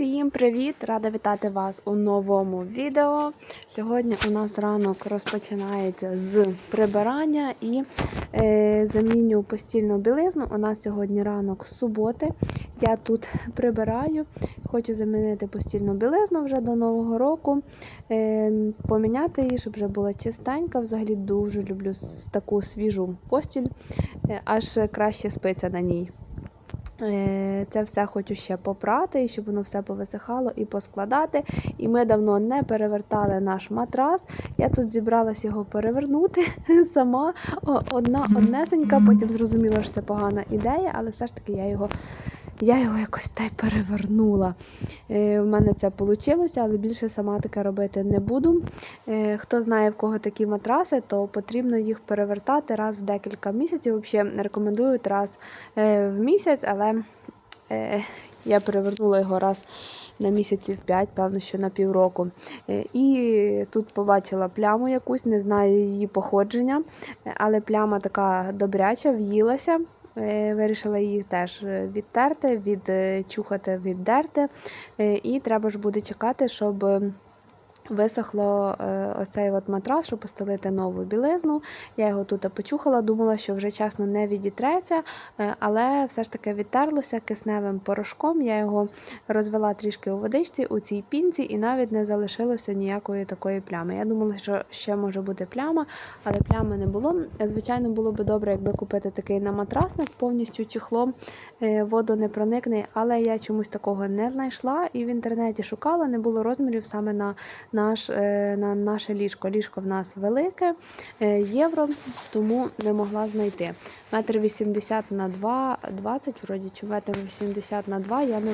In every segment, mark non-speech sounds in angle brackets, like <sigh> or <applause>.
Всім привіт! Рада вітати вас у новому відео. Сьогодні у нас ранок розпочинається з прибирання і е, заміню постільну білизну. У нас сьогодні ранок з суботи. Я тут прибираю, хочу замінити постільну білизну вже до Нового року, е, поміняти її, щоб вже була чистенька. Взагалі дуже люблю таку свіжу постіль, е, аж краще спиться на ній. Е, Це все хочу ще попрати, щоб воно все повисихало і поскладати. І ми давно не перевертали наш матрас. Я тут зібралась його перевернути <laughs> сама. Одна однесенька, потім зрозуміла, що це погана ідея, але все ж таки я його. Я його якось та й перевернула. Е, в мене це вийшло, але більше сама таке робити не буду. Е, хто знає, в кого такі матраси, то потрібно їх перевертати раз в декілька місяців. Взагалі рекомендують раз е, в місяць, але е, я перевернула його раз на місяців 5, певно, що на півроку. Е, І тут побачила пляму якусь, не знаю її походження, е, але пляма така добряча, в'їлася. Е, Вирішила її теж е, відтерти, відчухати, віддерти. Е, І треба ж буде чекати, щоб висохло е, оцей от матрас, щоб постелити нову білизну. Я його тут почухала, думала, що вже чесно не відітреться, е, але все ж таки відтерлося кисневим порошком. Я його розвела трішки у водичці у цій пінці, і навіть не залишилося ніякої такої плями. Я думала, що ще може бути пляма, але плями не було. Звичайно, було б добре, якби купити такий на матрасник повністю чехлом, е, водонепроникний, але я чомусь такого не знайшла і в інтернеті шукала, не було розмірів саме на наш, е, на наше ліжко. Ліжко в нас велике, е, євро, тому не могла знайти. Метр 80 на 2, 20, вроді, чи метр 80 на 2 я не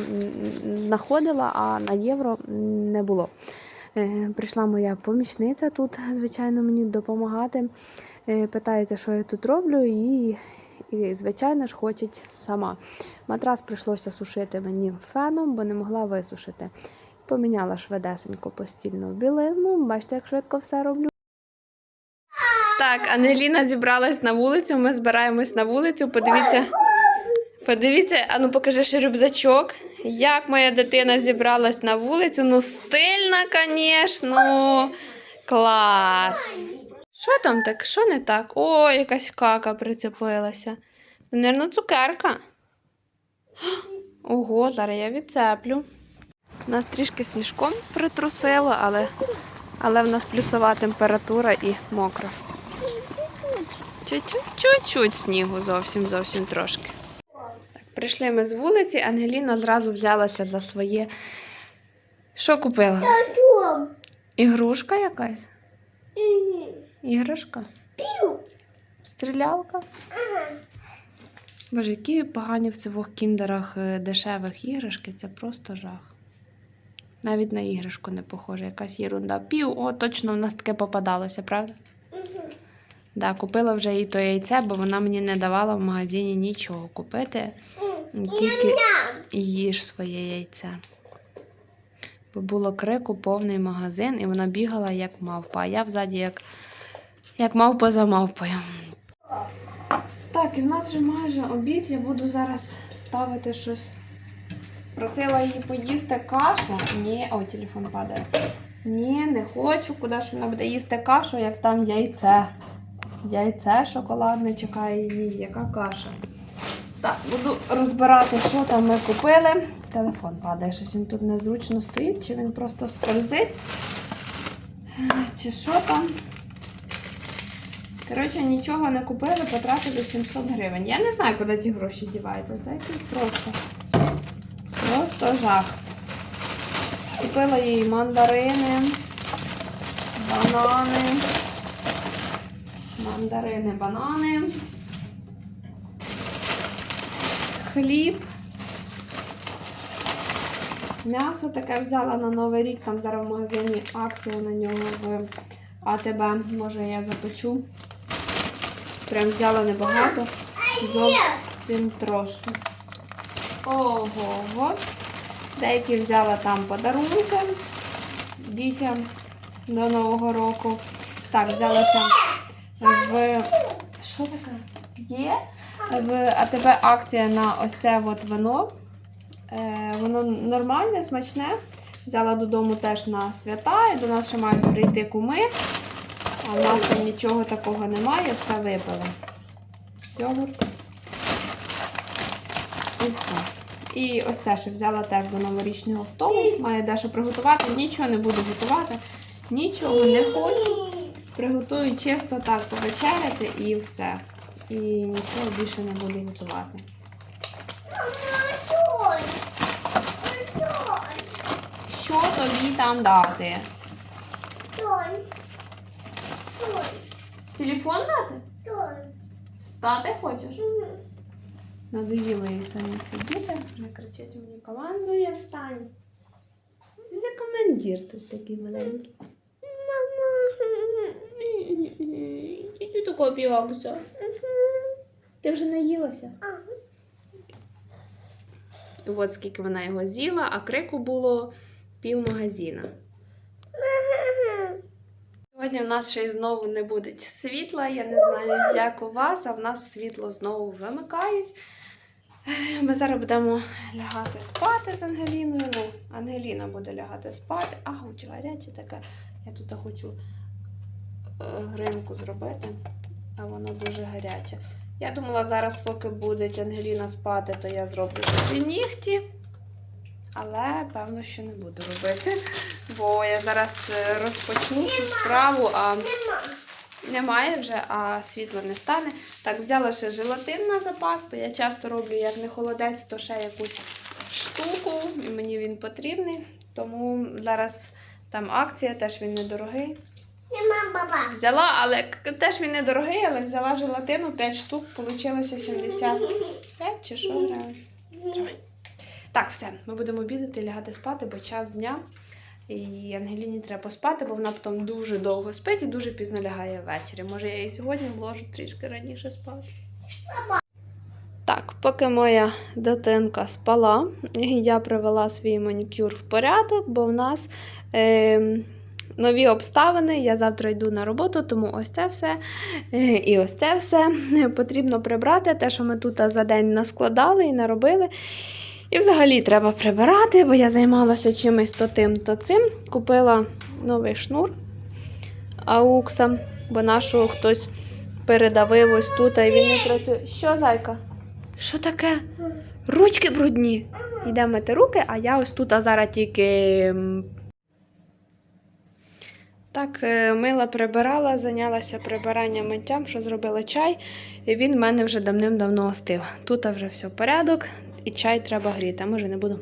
знаходила, а на євро не було. Е, Прийшла моя помічниця тут, звичайно, мені допомагати. Питається, що я тут роблю, і, і звичайно ж, хочуть сама. Матрас прийшлося сушити мені феном, бо не могла висушити. Поміняла швидесенько постільну білизну. Бачите, як швидко все роблю. Так, Ангеліна зібралась на вулицю. Ми збираємось на вулицю. Подивіться. Подивіться, а ну покажи ще рюкзачок. Як моя дитина зібралась на вулицю. Ну, стильна, звісно. Клас. Що там так? Що не так? О, якась кака прицепилася. Наверно, цукерка. Ого, зараз я відцеплю. Нас трішки сніжком притрусило, але, але в нас плюсова температура і мокро. Чуть-чуть, снігу, зовсім зовсім трошки. Так, прийшли ми з вулиці, Ангеліна зразу взялася за своє. Що купила? Ігрушка якась? Іграшка? Стрілялка? Боже, які погані в цих кіндерах е, дешевих іграшки, це просто жах. Навіть на іграшку не похоже, якась єрунда. Пів, о, точно в нас таке попадалося, правда? Да, купила вже і то яйце, бо вона мені не давала в магазині нічого купити. Тільки їж своє яйце. Бо було крику повний магазин, і вона бігала як мавпа, а я взаді як, як мавпа за мавпою. Так, і в нас вже майже обід. Я буду зараз ставити щось. Просила її поїсти кашу. Ні, ой, телефон падає. Ні, не хочу. Куди ж вона буде їсти кашу, як там яйце. Яйце шоколадне чекає її, яка каша. Так, буду розбирати, що там ми купили. Телефон падає, щось він тут незручно стоїть, чи він просто скользить. Чи що там? Коротше, нічого не купили, потратили 700 гривень. Я не знаю, куди ті гроші діваються. Це якийсь просто. Просто жах. Купила їй мандарини, банани. Мандарини, банани. Хліб. М'ясо таке взяла на Новий рік, там зараз в магазині акція на нього в АТБ. Може я запечу. Прям взяла небагато. Зовсім трошки. Ого. Деякі взяла там подарунки дітям до Нового року. Так, взялася в. Що таке? Є? В АТБ акція на ось це от вино. Е, воно нормальне, смачне. Взяла додому теж на свята, і до нас ще мають прийти куми. А в нас там нічого такого немає, все випила. Йогурт. І все. І ось це ще взяла теж до новорічного столу. Маю дещо приготувати. Нічого не буду готувати. Нічого не хочу. Приготую чисто так повечеряти і все. І нічого більше не буду готувати. Що тобі там дати? Телефон дати? Встати хочеш? Надоїло їй самі сидіти, вже кричить мені командує встань. Це за командир тут такий маленький. Ти такого півакуса? Ти вже наїлася? От скільки вона його з'їла, а крику було пів магазина. Сьогодні у нас ще й знову не буде світла. Я не знаю, як у вас, а в нас світло знову вимикають. Ми зараз будемо лягати спати з Ангеліною. Ну, Ангеліна буде лягати спати. А, чи гаряче таке. Я тут хочу е, гринку зробити, а воно дуже гаряче. Я думала, зараз, поки буде Ангеліна спати, то я зроблю собі нігті. Але певно, що не буду робити, бо я зараз е, розпочну цю справу, а немає вже, а світла не стане. Так, взяла ще желатин на запас, бо я часто роблю, як не холодець, то ще якусь штуку, і мені він потрібний. Тому зараз там акція, теж він недорогий. Взяла, але теж він недорогий, але взяла желатину 5 штук, вийшло 75 чи що гривень. Так, все, ми будемо обідати лягати спати, бо час дня. І Ангеліні треба поспати, бо вона потім дуже довго спить і дуже пізно лягає ввечері. Може, я її сьогодні вложу трішки раніше спати. Так, поки моя дитинка спала, я привела свій манікюр в порядок, бо в нас е, нові обставини. Я завтра йду на роботу, тому ось це все е, і ось це все потрібно прибрати. Те, що ми тут за день наскладали і наробили. І взагалі треба прибирати, бо я займалася чимось то тим, то цим. Купила новий шнур аукса, бо нашого хтось передавив ось тут, і він не працює. Що, зайка? Що таке? Ручки брудні. Йдемо мити руки, а я ось тут а зараз тільки. Так, е, мила прибирала, зайнялася прибиранням миттям, що зробила чай, і він в мене вже давним-давно остив. Тут вже все порядок, і чай треба гріти. А може не буду.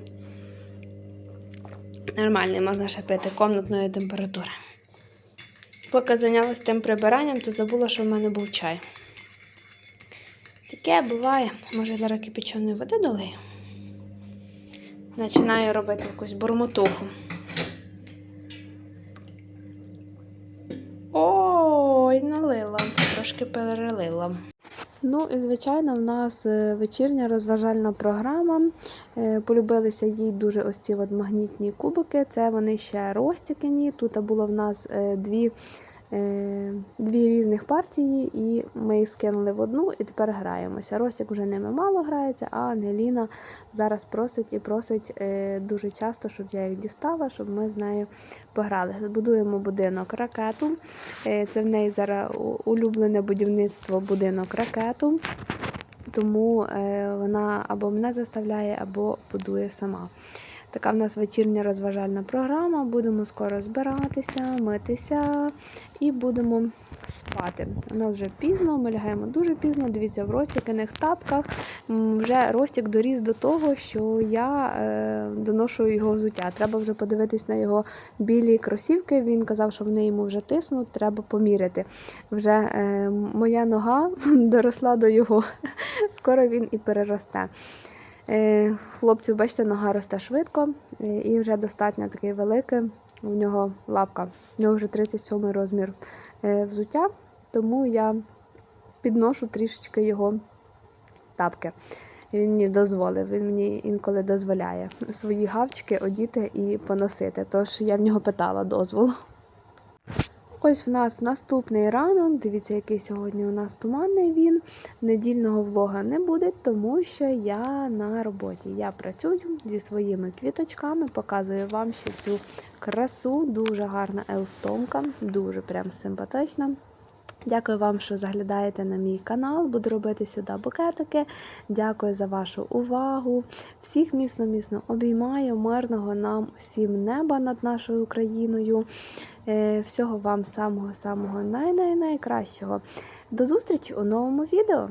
Нормальний, можна ще пити комнатної температури. Поки зайнялася тим прибиранням, то забула, що в мене був чай. Таке буває. Може, зараз кипяченої води долию. Починаю робити якусь бурмотуху. Ой, налила, трошки перелила. Ну і звичайно, в нас е, вечірня розважальна програма. Е, Полюбилися їй дуже ось ці от магнітні кубики. Це вони ще розтікані. Тут було в нас е, дві, дві різних партії, і ми їх скинули в одну і тепер граємося. Ростік вже ними мало грається, а Ангеліна зараз просить і просить е, дуже часто, щоб я їх дістала, щоб ми з нею пограли. Будуємо будинок ракету. Е, Це в неї зараз улюблене будівництво будинок ракету. Тому е, вона або мене заставляє, або будує сама. Така в нас вечірня розважальна програма. Будемо скоро збиратися, митися і будемо спати. Воно вже пізно, ми лягаємо дуже пізно. Дивіться, в розтіканих тапках. Вже Ростік доріс до того, що я е, доношу його взуття. Треба вже подивитись на його білі кросівки. Він казав, що вони йому вже тиснуть, треба поміряти. Вже е, моя нога <laughs> доросла до його. Скоро він і переросте. Е, хлопців, бачите, нога росте швидко е, і вже достатньо такий великий. У нього лапка, у нього вже 37 розмір е, взуття, тому я підношу трішечки його тапки. Він мені дозволив, він мені інколи дозволяє свої гавчики одіти і поносити. Тож я в нього питала дозволу. Ось в нас наступний ранок. Дивіться, який сьогодні у нас туманний він. Недільного влога не буде, тому що я на роботі. Я працюю зі своїми квіточками, показую вам ще цю красу. Дуже гарна елстомка, дуже прям симпатична. Дякую вам, що заглядаєте на мій канал. Буду робити сюди букетики. Дякую за вашу увагу. Всіх міцно-міцно обіймаю. Мирного нам усім неба над нашою Україною. Е, Всього вам самого-самого най-най-найкращого. До зустрічі у новому відео!